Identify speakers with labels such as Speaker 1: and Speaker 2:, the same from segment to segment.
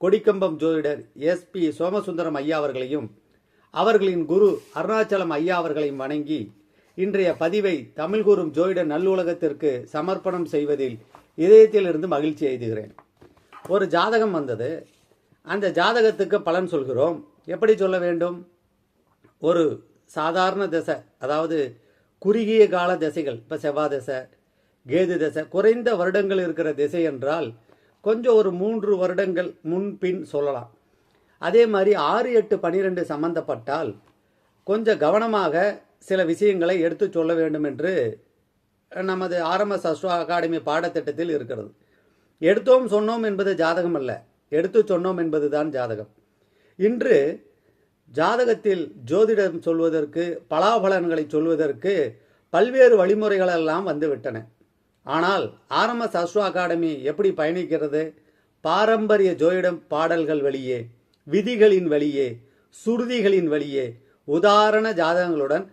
Speaker 1: கொடிக்கம்பம் ஜோதிடர் S B Somasundaram ஐயா அவர்களையும் அவர்களின் குரு அருணாச்சலம் ஐயா அவர்களையும் வணங்கி இன்றைய பதிவை தமிழ் கூறும் ஜோதிட நல்லுலகத்திற்கு சமர்ப்பணம் செய்வதில் இதயத்திலிருந்து மகிழ்ச்சி எய்துகிறேன் ஒரு ஜாதகம் வந்தது. அந்த ஜாதகத்துக்கு பலன் சொல்கிறோம். எப்படி சொல்ல வேண்டும்? ஒரு சாதாரண திசை அதாவது குறுகிய கால திசைகள் இப்போ செவ்வாய் திசை கேது திசை குறைந்த வருடங்கள் இருக்கிற திசை என்றால் கொஞ்சம் ஒரு மூன்று வருடங்கள் முன்பின் சொல்லலாம். அதே மாதிரி ஆறு எட்டு பனிரெண்டு சம்பந்தப்பட்டால் கொஞ்சம் கவனமாக சில விஷயங்களை எடுத்து சொல்ல வேண்டும் என்று நமது ஆர்எம்எஸ் அஸ்ட்ரோ அகாடமி பாடத்திட்டத்தில் இருக்கிறது. எடுத்தோம் சொன்னோம் என்பது ஜாதகம் அல்ல எடுத்து சொன்னோம் என்பதுதான் ஜாதகம். இன்று ஜாதகத்தில் ஜோதிடம் சொல்வதற்கு பலாபலன்களை சொல்வதற்கு பல்வேறு வழிமுறைகளெல்லாம் வந்துவிட்டன. ஆனால் ஆர்எம்எஸ் அஸ்ரோ அகாடமி எப்படி பயணிக்கிறது? பாரம்பரிய ஜோதிடம் பாடல்கள் வழியே விதிகளின் வழியே சுருதிகளின் வழியே உதாரண ஜாதகங்களுடன்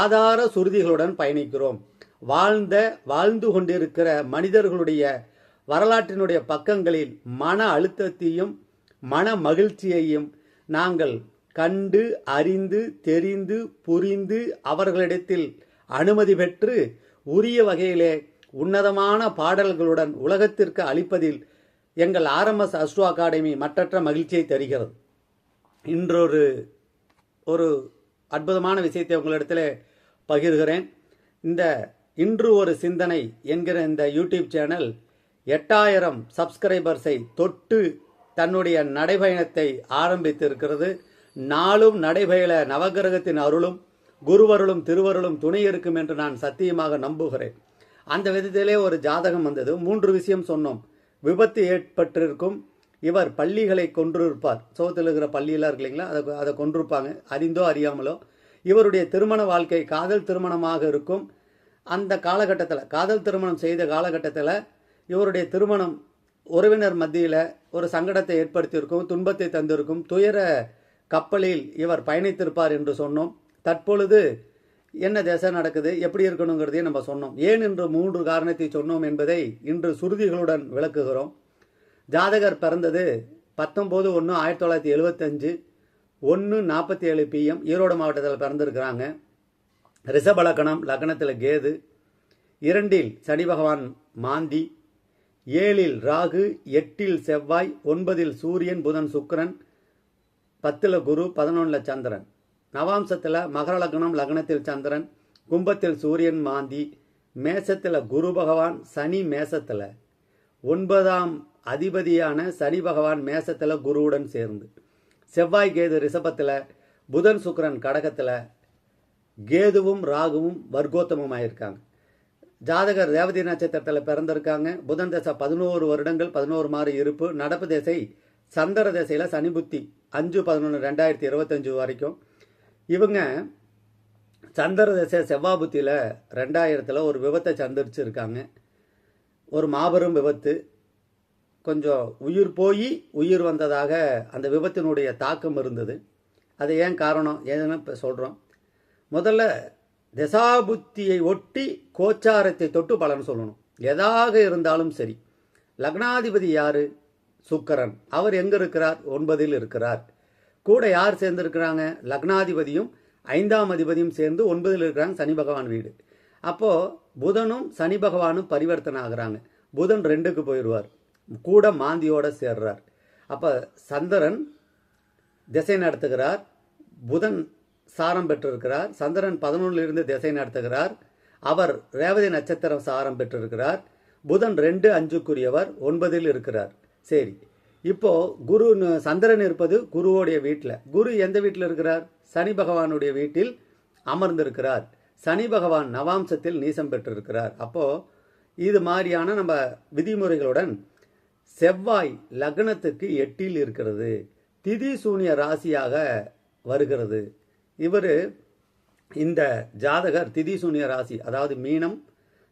Speaker 1: ஆதார சுருதிகளுடன் பயணிக்கிறோம். வாழ்ந்த வாழ்ந்து கொண்டிருக்கிற மனிதர்களுடைய வரலாற்றினுடைய பக்கங்களில் மன அழுத்தத்தையும் மன மகிழ்ச்சியையும் நாங்கள் கண்டு அறிந்து தெரிந்து புரிந்து அவர்களிடத்தில் அனுமதி பெற்று உரிய வகையிலே உன்னதமான பாடல்களுடன் உலகத்திற்கு அளிப்பதில் எங்கள் ஆர்எம்எஸ் அஸ்ட்ரோ அகாடமி மற்றற்ற மகிழ்ச்சியை தருகிறது. இன்றொரு ஒரு அற்புதமான விஷயத்தை உங்களிடத்தில் பகிர்கிறேன். இந்த இன்று ஒரு சிந்தனை என்கிற இந்த யூடியூப் சேனல் எட்டாயிரம் சப்ஸ்கிரைபர்ஸை தொட்டு தன்னுடைய நடைபயணத்தை ஆரம்பித்திருக்கிறது. நாளும் நடைபயண நவகிரகத்தின் அருளும் குருவருளும் திருவருளும் துணை இருக்கும் என்று நான் சத்தியமாக நம்புகிறேன். அந்த விதத்திலே ஒரு ஜாதகம் வந்தது. மூன்று விஷயம் சொன்னோம். விபத்து ஏற்பட்டிருக்கும். இவர் பள்ளிகளை கொன்றிருப்பார். சோகத்தில் இருக்கிற பள்ளியெல்லாம் இருக்கு இல்லைங்களா? அதை அதை கொன்றிருப்பாங்க. அறிந்தோ அறியாமலோ. இவருடைய திருமண வாழ்க்கை காதல் திருமணமாக இருக்கும். அந்த காலகட்டத்தில் காதல் திருமணம் செய்த காலகட்டத்தில் இவருடைய திருமணம் உறவினர் மத்தியில் ஒரு சங்கடத்தை ஏற்படுத்தியிருக்கும் துன்பத்தை தந்திருக்கும். துயர கப்பலில் இவர் பயணித்திருப்பார் என்று சொன்னோம். தற்பொழுது என்ன திசை நடக்குது எப்படி இருக்கணுங்கிறதையும் நம்ம சொன்னோம். ஏன் என்று மூன்று காரணத்தை சொன்னோம் என்பதை இன்று சுருதிகளுடன் விளக்குகிறோம். ஜாதகர் பிறந்தது பத்தொம்போது ஒன்று ஆயிரத்தி தொள்ளாயிரத்தி எழுபத்தஞ்சு ஒன்று நாற்பத்தி ஏழு பிஎம் ஈரோடு மாவட்டத்தில் பிறந்திருக்கிறாங்க. ரிஷபலக்கணம் லக்னத்தில் கேது இரண்டில் சனி பகவான் மாந்தி ஏழில் ராகு எட்டில் செவ்வாய் ஒன்பதில் சூரியன் புதன் சுக்கரன் பத்தில் குரு பதினொன்றில் சந்திரன். நவாம்சத்தில் மகர லக்னம் லக்னத்தில் சந்திரன் கும்பத்தில் சூரியன் மாந்தி மேசத்தில் குரு பகவான் சனி மேசத்தில். ஒன்பதாம் அதிபதியான சனி பகவான் மேசத்தில் குருவுடன் சேர்ந்து. செவ்வாய் கேது ரிஷபத்தில் புதன் சுக்கரன் கடகத்தில் கேதுவும் ராகுவும் வர்க்கோத்தமும் ஆயிருக்காங்க ஜாதகர் ரேவதி நட்சத்திரத்தில் பிறந்திருக்காங்க. புதன் தசை பதினோரு வருடங்கள் பதினோரு மாறு இருப்பு. நடப்பு திசை சந்திர திசையில் சனி புத்தி அஞ்சு பதினொன்று ரெண்டாயிரத்தி இருபத்தஞ்சு வரைக்கும். இவங்க சந்திர தசை செவ்வாய் புத்தியில் ரெண்டாயிரத்தில் ஒரு விபத்தை சந்திரிச்சிருக்காங்க ஒரு மாபெரும் விபத்து. கொஞ்சம் உயிர் போய் உயிர் வந்ததாக அந்த விபத்தினுடைய தாக்கம் இருந்தது. அது ஏன் காரணம்? ஏதுன்னு இப்போ சொல்கிறோம் முதல்ல தசாபுத்தியை ஒட்டி கோச்சாரத்தை தொட்டு பலன் சொல்லணும். எதாக இருந்தாலும் சரி. லக்னாதிபதி யார்? சுக்கரன். அவர் எங்கே இருக்கிறார்? ஒன்பதில் இருக்கிறார். கூட யார் சேர்ந்துருக்கிறாங்க? லக்னாதிபதியும் ஐந்தாம் அதிபதியும் சேர்ந்து ஒன்பதில் இருக்கிறாங்க சனி பகவான் வீடு. அப்போ புதனும் சனி பகவானும் பரிவர்த்தனை ஆகுறாங்க. புதன் ரெண்டுக்கு போயிடுவார். கூட மாந்தியோடு சேர்றார். அப்போ சந்திரன் திசை நடத்துகிறார். புதன் சாரம் பெற்றிருக்கிறார். சந்திரன் பதினொன்றிலிருந்து திசை நடத்துகிறார். அவர் ரேவதி நட்சத்திரம் சாரம் பெற்றிருக்கிறார். புதன் ரெண்டு அஞ்சுக்குரியவர் ஒன்பதில் இருக்கிறார். சரி. இப்போ குரு சந்திரன் இருப்பது குருவோடைய வீட்டில் குரு எந்த வீட்டில் இருக்கிறார்? சனி பகவானுடைய வீட்டில் அமர்ந்திருக்கிறார். சனி பகவான் நவாம்சத்தில் நீசம் பெற்றிருக்கிறார். அப்போது இது மாதிரியான நம்ம விதிமுறைகளுடன் செவ்வாய் லக்னத்துக்கு எட்டில் இருக்கிறது. திதி சூனிய ராசியாக வருகிறது. இவர் இந்த ஜாதகர் திதி சூனிய ராசி அதாவது மீனம்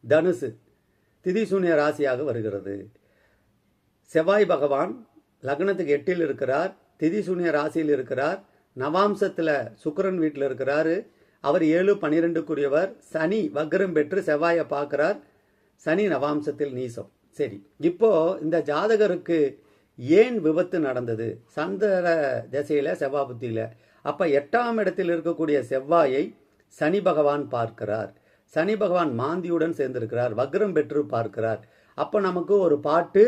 Speaker 1: தனுசு திதி சூனிய ராசியாக வருகிறது. செவ்வாய் பகவான் லக்னத்துக்கு எட்டில் இருக்கிறார் திதி சூனிய ராசியில் இருக்கிறார் நவாம்சத்தில் சுக்கரன் வீட்டில் இருக்கிறாரு. அவர் ஏழு பன்னிரெண்டுக்குரியவர் சனி வக்ரம் பெற்று செவ்வாயை பார்க்கிறார். சனி நவாம்சத்தில் நீசம். சரி இப்போ இந்த ஜாதகருக்கு ஏன் விபத்து நடந்தது? சந்திர திசையில செவ்வாய் புத்தியில. அப்ப எட்டாம் இடத்தில் இருக்கக்கூடிய செவ்வாயை சனி பகவான் பார்க்கிறார். சனி பகவான் மாந்தியுடன் சேர்ந்திருக்கிறார். வக்ரம் பெற்று பார்க்கிறார். அப்ப நமக்கு ஒரு பாட்டு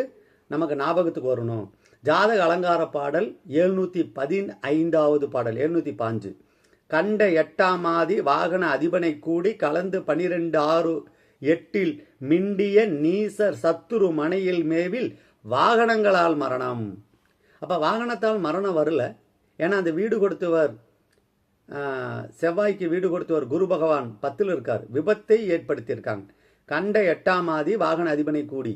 Speaker 1: நமக்கு ஞாபகத்துக்கு வரணும். ஜாதக அலங்கார பாடல் எழுநூத்தி பதினைந்தாவது பாடல் எழுநூத்தி பாஞ்சு கண்ட எட்டாம் ஆதி வாகன அதிபனை கூடி கலந்து பனிரெண்டு ஆறு எட்டில் மிண்டிய நீசர் சத்துரு மனையில் மேவில் வாகனங்களால் மரணம். அப்ப வாகனத்தால் மரணம் வரல. ஏன்னா அந்த வீடு கொடுத்தவர் செவ்வாய்க்கு வீடு கொடுத்தவர் குரு பகவான் பத்தில் இருக்கார். விபத்தை ஏற்படுத்தியிருக்காங்க. கண்ட எட்டாம் ஆதி வாகன அதிபனை கூடி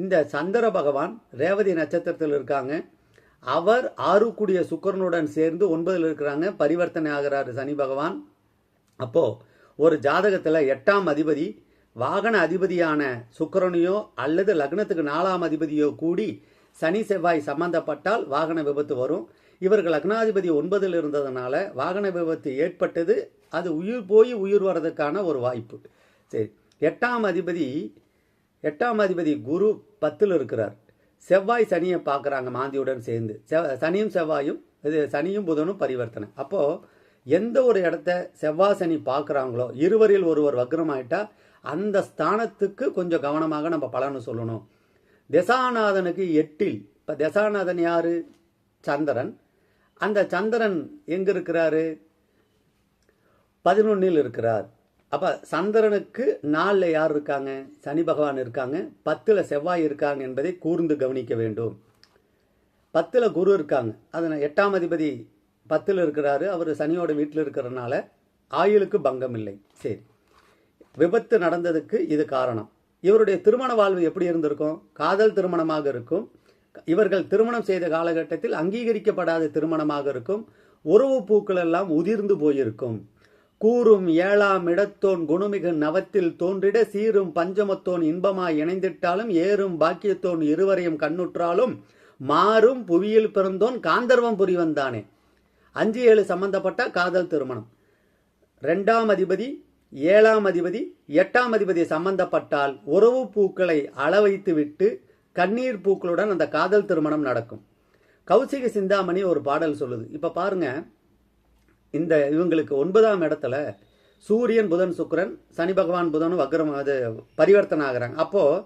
Speaker 1: இந்த சந்திர பகவான் ரேவதி நட்சத்திரத்தில் இருக்காங்க. அவர் ஆறுக்குடிய சுக்கரனுடன் சேர்ந்து ஒன்பதில் இருக்கிறாங்க. பரிவர்த்தனை ஆகிறாரு சனி பகவான். அப்போ ஒரு ஜாதகத்தில் எட்டாம் அதிபதி வாகன அதிபதியான சுக்கரனையோ அல்லது லக்னத்துக்கு நாலாம் அதிபதியோ கூடி சனி செவ்வாய் சம்பந்தப்பட்டால் வாகன விபத்து வரும். இவர்கள் லக்னாதிபதி ஒன்பதில் இருந்ததுனால வாகன விபத்து ஏற்பட்டது. அது உயிர் போய் உயிர் வர்றதுக்கான ஒரு வாய்ப்பு. சரி எட்டாம் அதிபதி எட்டாம் அதிபதி குரு பத்தில் இருக்கிறார். செவ்வாய் சனியை பார்க்குறாங்க மாந்தியுடன் சேர்ந்து. சனியும் செவ்வாயும் இது சனியும் புதனும் பரிவர்த்தனை. அப்போது எந்த ஒரு இடத்த செவ்வாய் சனி பார்க்குறாங்களோ இருவரில் ஒருவர் வக்ரமாயிட்டா அந்த ஸ்தானத்துக்கு கொஞ்சம் கவனமாக நம்ம பலனை சொல்லணும். தசாநாதனுக்கு எட்டில் இப்போ தசாநாதன் யார்? சந்திரன். அந்த சந்திரன் எங்கே இருக்கிறாரு? பதினொன்னில் இருக்கிறார். அப்போ சந்திரனுக்கு நாலில் யார் இருக்காங்க? சனி பகவான் இருக்காங்க. பத்தில் செவ்வாய் இருக்காங்க என்பதை கூர்ந்து கவனிக்க வேண்டும். பத்தில் குரு இருக்காங்க. அதனால் எட்டாம் அதிபதி பத்தில் இருக்கிறாரு. அவர் சனியோட வீட்டில் இருக்கிறனால ஆயுளுக்கு பங்கம் இல்லை சரி. விபத்து நடந்ததுக்கு இது காரணம். இவருடைய திருமண வாழ்வு எப்படி இருந்திருக்கும்? காதல் திருமணமாக இருக்கும். இவர்கள் திருமணம் செய்த காலகட்டத்தில் அங்கீகரிக்கப்படாத திருமணமாக இருக்கும். உறவு பூக்கள் எல்லாம் உதிர்ந்து போயிருக்கும். கூறும் ஏழாம் இடத்தோன் குணமிகு நவத்தில் தோன்றிட சீரும் பஞ்சமத்தோன் இன்பமாய் இணைந்திட்டாலும் ஏறும் பாக்கியத்தோன் இருவரையும் கண்ணுற்றாலும் மாறும் புவியில் பிறந்தோன் காந்தர்வம் புரிவந்தானே அஞ்சு ஏழு சம்பந்தப்பட்ட காதல் திருமணம். ரெண்டாம் அதிபதி ஏழாம் அதிபதி எட்டாம் அதிபதி சம்பந்தப்பட்டால் உறவு பூக்களை அளவைத்து விட்டு கண்ணீர் பூக்களுடன் அந்த காதல் திருமணம் நடக்கும். கௌசிக சிந்தாமணி ஒரு பாடல் சொல்லுது. இப்ப பாருங்க இந்த இவங்களுக்கு ஒன்பதாம் இடத்துல சூரியன் புதன் சுக்கிரன் சனி பகவான் புதனும் வக்ரம் அது பரிவர்த்தனை ஆகிறாங்க. அப்போது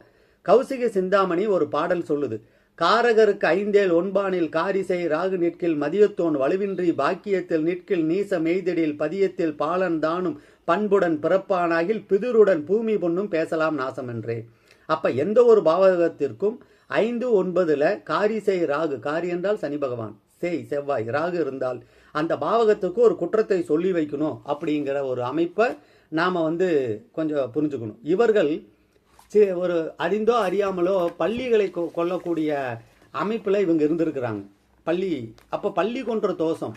Speaker 1: கௌசிக சிந்தாமணி ஒரு பாடல் சொல்லுது. காரகருக்கு ஐந்தேல் ஒன்பானில் காரிசை ராகு நிற்கில் மதியத்தோன் வலுவின்றி பாக்கியத்தில் நிற்கில் நீச மெய்திடில் பதியத்தில் பாலன் தானும் பண்புடன் பிறப்பானாகில் பிதிருடன் பூமி பொண்ணும் பேசலாம் நாசம் என்றே. அப்ப எந்த ஒரு பாவகத்திற்கும் ஐந்து ஒன்பதுல காரிசை ராகு காரி என்றால் சனி பகவான். செய் செவ்வாய் ராகு இருந்தால் அந்த பாவகத்துக்கு ஒரு குற்றத்தை சொல்லி வைக்கணும் அப்படிங்கிற ஒரு அமைப்பை நாம் வந்து கொஞ்சம் புரிஞ்சுக்கணும். இவர்கள் சி- ஒரு அறிந்தோ அறியாமலோ பள்ளிகளை கொ- கொல்லக்கூடிய அமைப்பில் இவங்க இருந்திருக்கிறாங்க. பள்ளி அப்போ பள்ளி கொன்ற தோஷம்.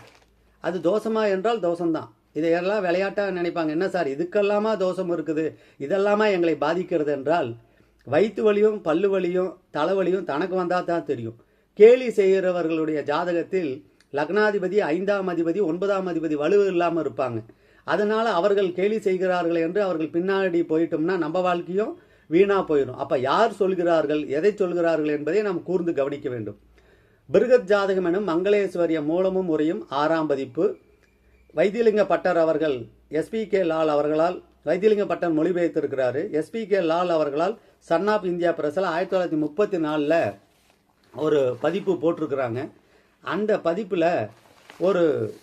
Speaker 1: அது தோஷமா என்றால் தோஷம்தான். இதையெல்லாம் விளையாட்டாக நினைப்பாங்க. என்ன சார் இதுக்கெல்லாமா தோஷம் இருக்குது? இதெல்லாமா எங்களை பாதிக்கிறது என்றால் வயிற்று வலியும் பல்லு வலியும் தலைவலியும் தனக்கு வந்தால் தான் தெரியும். கேலி செய்கிறவர்களுடைய ஜாதகத்தில் லக்னாதிபதி ஐந்தாம் அதிபதி ஒன்பதாம் அதிபதி வலுவு இல்லாமல் இருப்பாங்க. அதனால அவர்கள் கேலி செய்கிறார்கள் என்று அவர்கள் பின்னாடி போயிட்டோம்னா நம்ம வாழ்க்கையும் வீணா போயிடும் அப்ப யார் சொல்கிறார்கள் எதை சொல்கிறார்கள் என்பதை நாம் கூர்ந்து கவனிக்க வேண்டும். பிருகத் ஜாதகம் எனும் மங்களேஸ்வரிய மூலமும் உரையும் ஆறாம் பதிப்பு. வைத்தியலிங்க பட்டர் அவர்கள் எஸ்பி கே லால் அவர்களால் வைத்தியலிங்க பட்டர் மொழிபெயர்த்திருக்கிறாரு. எஸ்பி கே லால் அவர்களால் சன் ஆஃப் இந்தியா பிரஸில் ஆயிரத்தி தொள்ளாயிரத்தி முப்பத்தி நாலில் ஒரு பதிப்பு போட்டிருக்கிறாங்க. அந்த பதிப்பில் ஒரு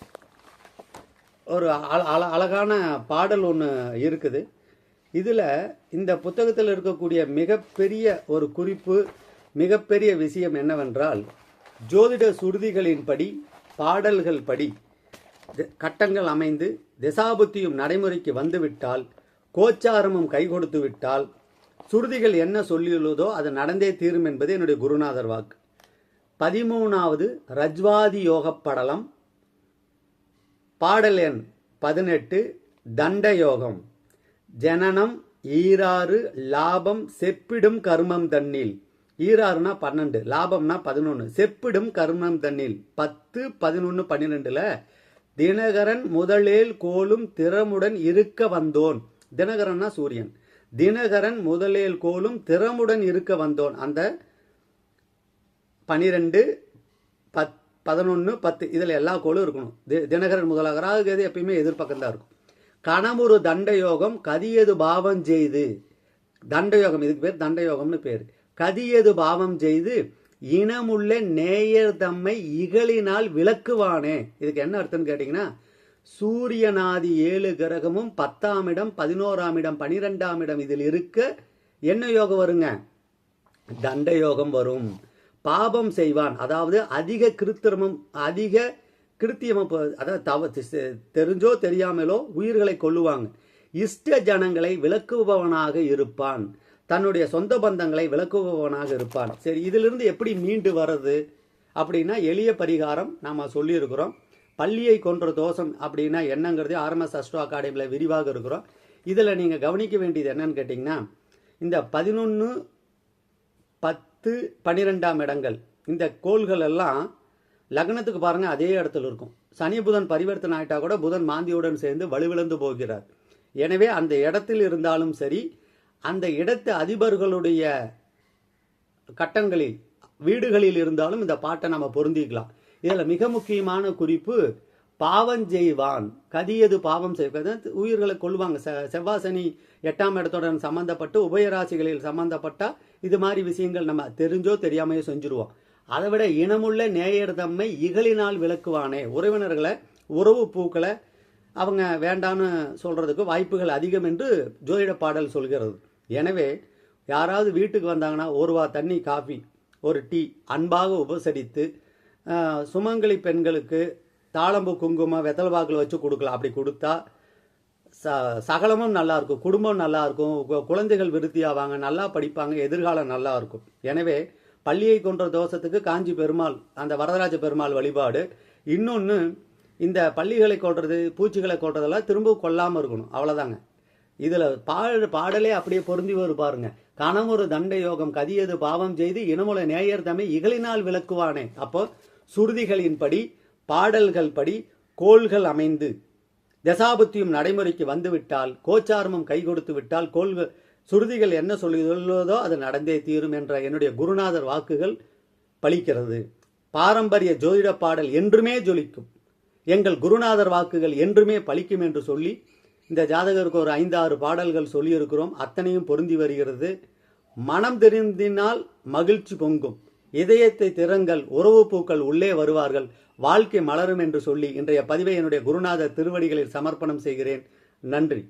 Speaker 1: ஒரு அழ- அழ- அழகான பாடல் ஒன்று இருக்குது. இதில் இந்த புத்தகத்தில் இருக்கக்கூடிய மிகப்பெரிய ஒரு குறிப்பு மிகப்பெரிய விஷயம் என்னவென்றால் ஜோதிட சுருதிகளின்படி பாடல்கள் படி கட்டங்கள் அமைந்து திசாபுத்தியும் நடைமுறைக்கு வந்துவிட்டால் கோச்சாரமும் கை கொடுத்து விட்டால் சுருதிகள் என்ன சொல்லியுள்ளதோ அது நடந்தே தீரும் என்பது என்னுடைய குருநாதர் வாக்கு. பதிமூணாவது ரஜ்வாதி யோக படலம் பாடல் எண் பதினெட்டு தண்டயோகம் ஜனனம் ஈராறு லாபம் செப்பிடும் கர்மம் தன்னில். ஈராறுனா பன்னெண்டு லாபம்னா பதினொன்று செப்பிடும் கர்மம் தன்னில். பத்து பதினொன்று பன்னிரெண்டுல தினகரன் முதலேல் கோலும் திறமுடன் இருக்க வந்தோன். தினகரன்னா சூரியன். தினகரன் முதலேல் கோலும் திறமுடன் இருக்க வந்தோன். அந்த பனிரெண்டு பத் பதினொன்று பத்து இதில் எல்லா கோளும் இருக்கணும். தி- தினகரன் முதலாக ராகுகேது எப்பயுமே எதிர்பக்கம் தான் இருக்கும். கணமுரு தண்டயோகம் கதியது பாவம் செய்து. தண்டயோகம் இதுக்கு பேர் தண்டயோகம்னு பேர். கதியது பாவம் செய்து இனமுள்ள நேயர் தம்மை இகழினால் விளக்குவானே. இதுக்கு என்ன அர்த்தம்னு கேட்டிங்கன்னா சூரியனாதி ஏழு கிரகமும் பத்தாம் இடம் பதினோராம் இடம் பனிரெண்டாம் இடம் இதில் இருக்க என்ன யோகம் வருங்க? தண்ட யோகம் வரும். பாபம் செய்வான். அதாவது அதிக கிருத்திரமம் அதிக கிருத்தியமம் அதாவது தவ தெரிஞ்சோ தெரியாமலோ உயிர்களை கொள்ளுவாங்க இஷ்ட ஜனங்களை விளக்குபவனாக இருப்பான். தன்னுடைய சொந்த பந்தங்களை விளக்குபவனாக இருப்பான். சரி இதிலிருந்து எப்படி மீண்டு வர்றது? அப்படின்னா எளிய பரிகாரம் நாம் சொல்லியிருக்கிறோம். பள்ளியை கொன்ற தோஷம் அப்படின்னா என்னங்கிறது ஆர்எம்எஸ் அஸ்ட்ரோ அகாடமியில் விரிவாக இருக்கிறோம். இதில் நீங்கள் கவனிக்க வேண்டியது என்னன்னு கேட்டிங்கன்னா இந்த பதினொன்று பத் பத்து பன்னிரெண்டாம் இடங்கள். இந்த கோள்கள் எல்லாம் லக்னத்துக்கு பாருங்க அதே இடத்துல இருக்கும். சனி புதன் பரிவர்த்தனை ஆயிட்டா கூட புதன் மாந்தியுடன் சேர்ந்து வலுவிழந்து போகிறார். எனவே அந்த இடத்தில் இருந்தாலும் சரி அந்த இடத்து அதிபர்களுடைய கட்டங்களில் வீடுகளில் இருந்தாலும் இந்த பாட்டை நம்ம பொருந்திக்கலாம். இதில் மிக முக்கியமான குறிப்பு பாவம் செய்வான். கதியது பாவம் செய்வது உயிர்களை கொள்வாங்க செ- செவ்வாய் சனி எட்டாம் இடத்துடன் சம்பந்தப்பட்டு உபயராசிகளில் சம்பந்தப்பட்டா இது மாதிரி விஷயங்கள் நம்ம தெரிஞ்சோ தெரியாமையோ செஞ்சுருவோம். அதை விட இனமுள்ள நேயர் தம்மை இகழினால் விளக்குவானே. உறவினர்களை உறவு பூக்களை அவங்க வேண்டான்னு சொல்றதுக்கு வாய்ப்புகள் அதிகம் என்று ஜோதிட பாடல் சொல்கிறது. எனவே யாராவது வீட்டுக்கு வந்தாங்கன்னா ஒருவா தண்ணி காஃபி ஒரு டீ அன்பாக உபசரித்து சுமங்கலி பெண்களுக்கு தாளம்பு குங்குமம் வெத்தலை வாக்கில் வச்சு கொடுக்கலாம். அப்படி கொடுத்தா ச சகலமும் நல்லாயிருக்கும். குடும்பம் நல்லாயிருக்கும். குழந்தைகள் விருத்தியாவாங்க நல்லா படிப்பாங்க எதிர்காலம் நல்லாயிருக்கும். எனவே பள்ளியை கொன்ற தோஷத்துக்கு காஞ்சி பெருமாள் அந்த வரதராஜ பெருமாள் வழிபாடு. இன்னொன்று இந்த பள்ளிகளை கொல்றது பூச்சிகளை கொள்றதெல்லாம் திரும்ப கொல்லாமல் இருக்கணும். அவ்வளோதாங்க இதில் பாட பாடலே அப்படியே பொருந்தி வரும் பாருங்க. கணமொரு தண்ட யோகம் கதியது பாவம் செய்து இனமுல நேயர் தம்மை இகழினால் விளக்குவானே. அப்போ சுருதிகளின்படி பாடல்கள் படி கோள்கள் அமைந்து தசாபுத்தியும் நடைமுறைக்கு வந்துவிட்டால் கோச்சாரமும் கை கொடுத்து விட்டால் கோள்கள் சுருதிகள் என்ன சொல்லுதோ அது நடந்தே தீரும் என்ற என்னுடைய குருநாதர் வாக்குகள் பலிக்கிறது. பாரம்பரிய ஜோதிட பாடல் என்றுமே ஜொலிக்கும். எங்கள் குருநாதர் வாக்குகள் என்றுமே பலிக்கும் என்று சொல்லி இந்த ஜாதகருக்கு ஒரு ஐந்து ஆறு பாடல்கள் சொல்லியிருக்கிறோம். அத்தனையும் பொருந்தி வருகிறது. மனம் தெரிந்தினால் மகிழ்ச்சி பொங்கும். இதயத்தை திறங்கள் உறவு பூக்கள் உள்ளே வருவார்கள். வாழ்க்கை மலரும் என்று சொல்லி இன்றைய பதிவை என்னுடைய குருநாதர் திருவடிகளில் சமர்ப்பணம் செய்கிறேன். நன்றி.